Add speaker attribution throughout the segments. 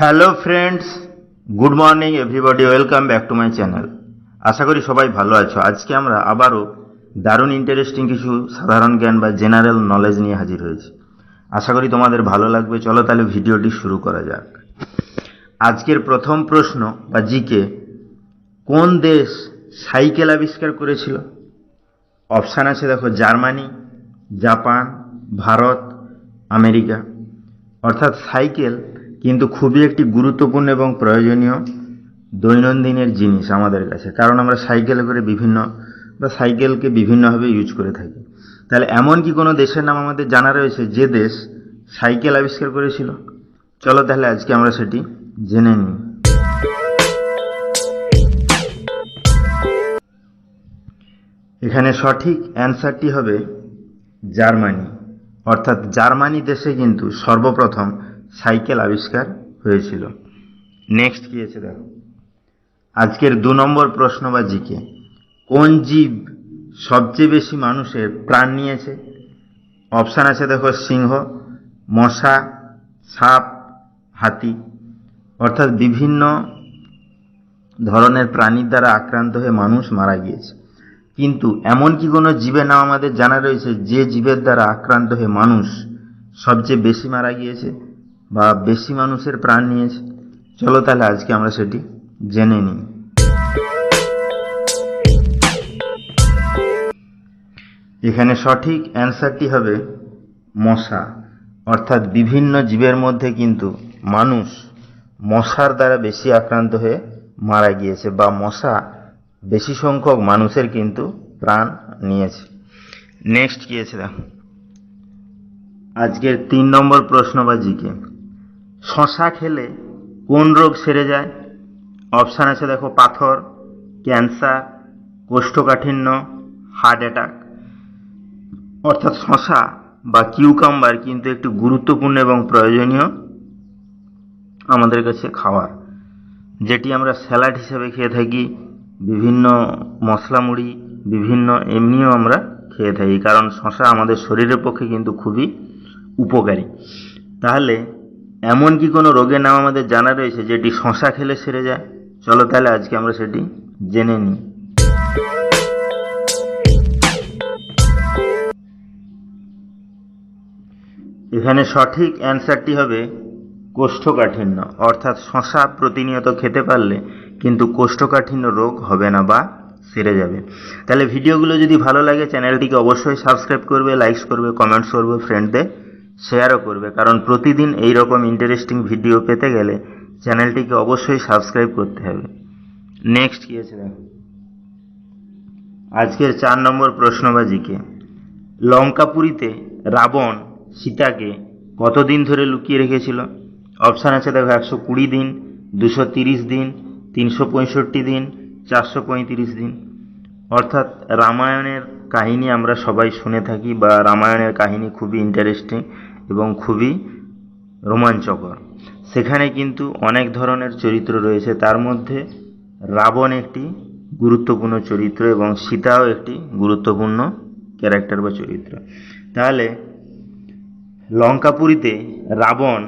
Speaker 1: Hello friends good morning everybody welcome back to my channel আশা করি সবাই ভালো আছো। আজকে আমরা আবারও দারুণ ইন্টারেস্টিং কিছু সাধারণ জ্ঞান বা জেনারেল নলেজ নিয়ে হাজির হয়েছি। আশা করি তোমাদের ভালো লাগবে। চলো তাহলে ভিডিওটি শুরু করা যাক। আজকের প্রথম প্রশ্ন বা জিকে কোন দেশ সাইকেল আবিষ্কার করেছিল? অপশান আছে দেখো, জার্মানি, জাপান, ভারত, আমেরিকা। অর্থাৎ সাইকেল কিন্তু খুবই একটি গুরুত্বপূর্ণ এবং প্রয়োজনীয় দৈনন্দিনের জিনিস আমাদের কাছে। কারণ আমরা সাইকেলে করে বিভিন্ন বা সাইকেলকে বিভিন্নভাবে ইউজ করে থাকি। তাহলে এমন কি কোনো দেশের নাম আমাদের জানা রয়েছে যে দেশ সাইকেল আবিষ্কার করেছিল? চলো তাহলে আজকে আমরা সেটি জেনে নিই। এখানে সঠিক অ্যান্সারটি হবে জার্মানি। অর্থাৎ জার্মানি দেশে কিন্তু সর্বপ্রথম সাইকেল আবিষ্কার হয়েছিল। নেক্সট কি আছে দেখো। আজকের দু নম্বর প্রশ্ন বা জিকে। কোন জীব সবচেয়ে বেশি মানুষের প্রাণ নিয়েছে? অপশান আছে দেখো সিংহ, মশা, সাপ, হাতি। অর্থাৎ বিভিন্ন ধরনের প্রাণীর দ্বারা আক্রান্ত হয়ে মানুষ মারা গিয়েছে। কিন্তু এমন কি কোনো জীবের নাম আমাদের জানা রয়েছে যে জীবের দ্বারা আক্রান্ত হয়ে মানুষ সবচেয়ে বেশি মারা গিয়েছে? বা বেশি মানুষের প্রাণ নিয়েছে। চলো তাহলে আজকে আমরা সেটি জেনে নিই। এখানে সঠিক অ্যান্সারটি হবে মশা, অর্থাৎ বিভিন্ন জীবের মধ্যে কিন্তু মানুষ মশার দ্বারা বেশি আক্রান্ত হয়ে মারা গিয়েছে বা মশা বেশি সংখ্যক মানুষের কিন্তু প্রাণ নিয়েছে। নেক্সট কি আছে দেখো। আজকের তিন নম্বর প্রশ্ন বা জিকে শশা খেলে কোন রোগ সেরে যায়? অপশান আছে দেখো, পাথর, ক্যান্সার, কোষ্ঠকাঠিন্য, হার্ট অ্যাটাক। অর্থাৎ শশা বা কিউকাম্বার কিন্তু একটি গুরুত্বপূর্ণ এবং প্রয়োজনীয় আমাদের কাছে খাবার, যেটি আমরা স্যালাড হিসেবে খেয়ে থাকি, বিভিন্ন মশলা মুড়ি, বিভিন্ন এমনিও আমরা খেয়ে থাকি, কারণ শশা আমাদের শরীরের পক্ষে কিন্তু খুবই উপকারী। তাহলে এমন কি কোনো রোগের নাম আমাদের জানা রয়েছে যেটি শশা খেলে সেরে যায়? চলো তাহলে আজকে আমরা সেটি জেনে নিই। এখানে সঠিক অ্যান্সারটি হবে কোষ্ঠকাঠিন্য, অর্থাৎ শশা প্রতিনিয়ত খেতে পারলে কিন্তু কোষ্ঠকাঠিন্য রোগ হবে না বা সেরে যাবে। তাহলে ভিডিওগুলো যদি ভালো লাগে, চ্যানেলটিকে অবশ্যই সাবস্ক্রাইব করবে লাইকস করবে কমেন্টস করবে ফ্রেন্ডদের শেয়ারও করবে। কারণ প্রতিদিন এই রকম ইন্টারেস্টিং ভিডিও পেতে গেলে চ্যানেলটিকে অবশ্যই সাবস্ক্রাইব করতে হবে। নেক্সট কী আছে দেখো? আজকের চার নম্বর প্রশ্নবাজিকে। লঙ্কাপুরীতে রাবণ সীতাকে কতদিন ধরে লুকিয়ে রেখেছিল? অপশান আছে দেখো একশো কুড়ি দিন, দুশো তিরিশ দিন, তিনশো পঁয়ষট্টি দিন, চারশো পঁয়ত্রিশ দিন। অর্থাৎ রামায়ণের কাহিনী আমরা সবাই শুনে থাকি বা রামায়ণের কাহিনী খুবই ইন্টারেস্টিং এবং খুবই রোমাঞ্চকর। সেখানে কিন্তু অনেক ধরনের চরিত্র রয়েছে। তার মধ্যে রাবণ একটি গুরুত্বপূর্ণ চরিত্র এবং সীতাও একটি গুরুত্বপূর্ণ ক্যারেক্টার বা চরিত্র। তাহলে লঙ্কাপুরীতে রাবণ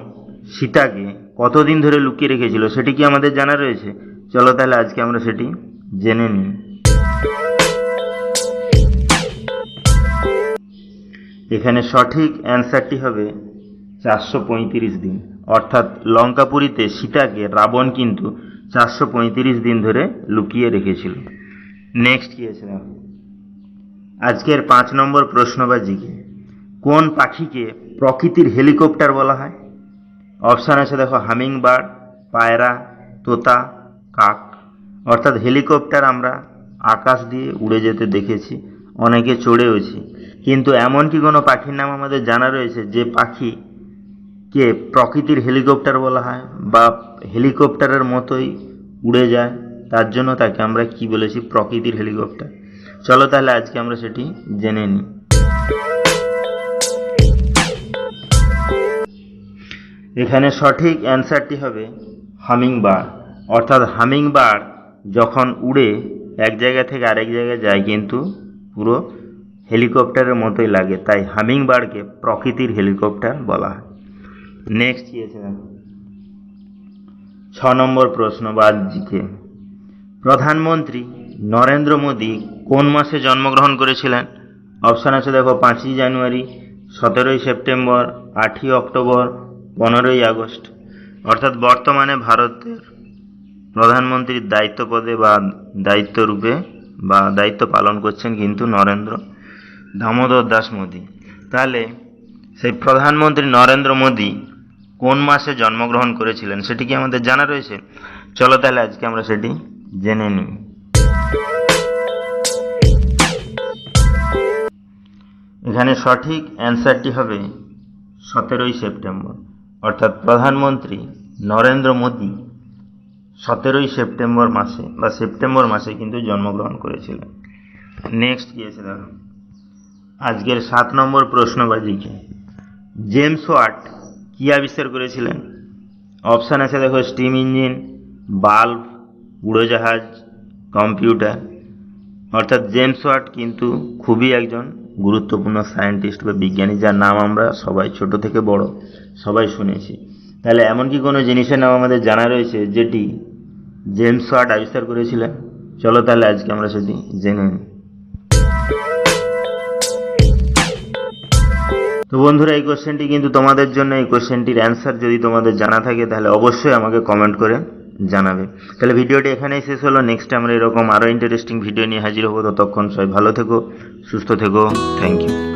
Speaker 1: সীতাকে কতদিন ধরে লুকিয়ে রেখেছিল সেটি কি আমাদের জানা রয়েছে? চলো তাহলে আজকে আমরা সেটি জেনে নিই। এখানে সঠিক অ্যান্সারটি হবে চারশো পঁয়ত্রিশ দিন। অর্থাৎ লঙ্কাপুরীতে সীতাকে রাবণ কিন্তু চারশো পঁয়ত্রিশ দিন ধরে লুকিয়ে রেখেছিল। নেক্সট কি আছে আজকের পাঁচ নম্বর প্রশ্ন বা জিকে কোন পাখিকে প্রকৃতির হেলিকপ্টার বলা হয়? অপশান আছে দেখো হামিং বার্ড পায়রা, তোতা, কাক। অর্থাৎ হেলিকপ্টার আমরা আকাশ দিয়ে উড়ে যেতে দেখেছি, অনেকে চড়েওছি। কিন্তু এমন কি কোনো পাখির নাম আমাদের জানা রয়েছে যে পাখিকে প্রকৃতির হেলিকপ্টার বলা হয় বা হেলিকপ্টারের মতোই উড়ে যায়? তার জন্য তাকে আমরা কি বলেছি? প্রকৃতির হেলিকপ্টার। চলো তাহলে আজকে আমরা সেটি জেনে নিই। এখানে সঠিক অ্যান্সারটি হবে হামিং বার্ড অর্থাৎ হামিং বার্ড যখন উড়ে এক জায়গা থেকে আরেক জায়গায় যায় কিন্তু পুরো হেলিকপ্টারের মতোই লাগে, তাই হামিং বার্ডকে প্রকৃতির হেলিকপ্টার বলা হয়। নেক্সট দেখো? ছ নম্বর প্রশ্ন বা জিকে প্রধানমন্ত্রী নরেন্দ্র মোদী কোন মাসে জন্মগ্রহণ করেছিলেন? অপশান আছে দেখো, পাঁচই জানুয়ারি, সতেরোই সেপ্টেম্বর, আটই অক্টোবর, পনেরোই আগস্ট। অর্থাৎ বর্তমানে ভারতের প্রধানমন্ত্রীর দায়িত্ব পদে বা দায়িত্ব রূপে বা দায়িত্ব পালন করছেন কিন্তু নরেন্দ্র দামোদর দাস মোদী। তাহলে সেই প্রধানমন্ত্রী নরেন্দ্র মোদী কোন মাসে জন্মগ্রহণ করেছিলেন সেটি কি আমাদের জানা রয়েছে? চলো তাহলে আজকে আমরা সেটি জেনে নিই। এখানে সঠিক অ্যান্সারটি হবে সতেরোই সেপ্টেম্বর। অর্থাৎ প্রধানমন্ত্রী নরেন্দ্র মোদী সতেরোই সেপ্টেম্বর মাসে বা সেপ্টেম্বর মাসে কিন্তু জন্মগ্রহণ করেছিলেন। নেক্সট কি আছে দেখো? আজকের সাত নম্বর প্রশ্নবাজিকে। জেমস ওয়াট কি আবিষ্কার করেছিলেন? অপশান আছে দেখো, স্টিম ইঞ্জিন, বাল্ব, উড়োজাহাজ, কম্পিউটার। অর্থাৎ জেমস ওয়াট কিন্তু খুবই একজন গুরুত্বপূর্ণ সায়েন্টিস্ট বা বিজ্ঞানী, যার নাম আমরা সবাই ছোট থেকে বড় সবাই শুনেছি। তাহলে এমন কি কোনো জিনিসের নাম আমাদের জানা রয়েছে যেটি জেমস ওয়াট আবিষ্কার করেছিলেন? চলো তাহলে আজকে আমরা সেটি জেনে নিই। তো বন্ধুরা, এই কোশ্চেনটি কিন্তু তোমাদের জন্য, এই কোশ্চেনটির অ্যান্সার যদি তোমাদের জানা থাকে, তাহলে অবশ্যই আমাকে কমেন্ট করে জানাবে। তাহলে ভিডিওটি এখানেই শেষ হলো। নেক্সট আমরা এরকম আরও ইন্টারেস্টিং ভিডিও নিয়ে হাজির হব। ততক্ষণ সবাই ভালো থেকো, সুস্থ থেকো। Thank you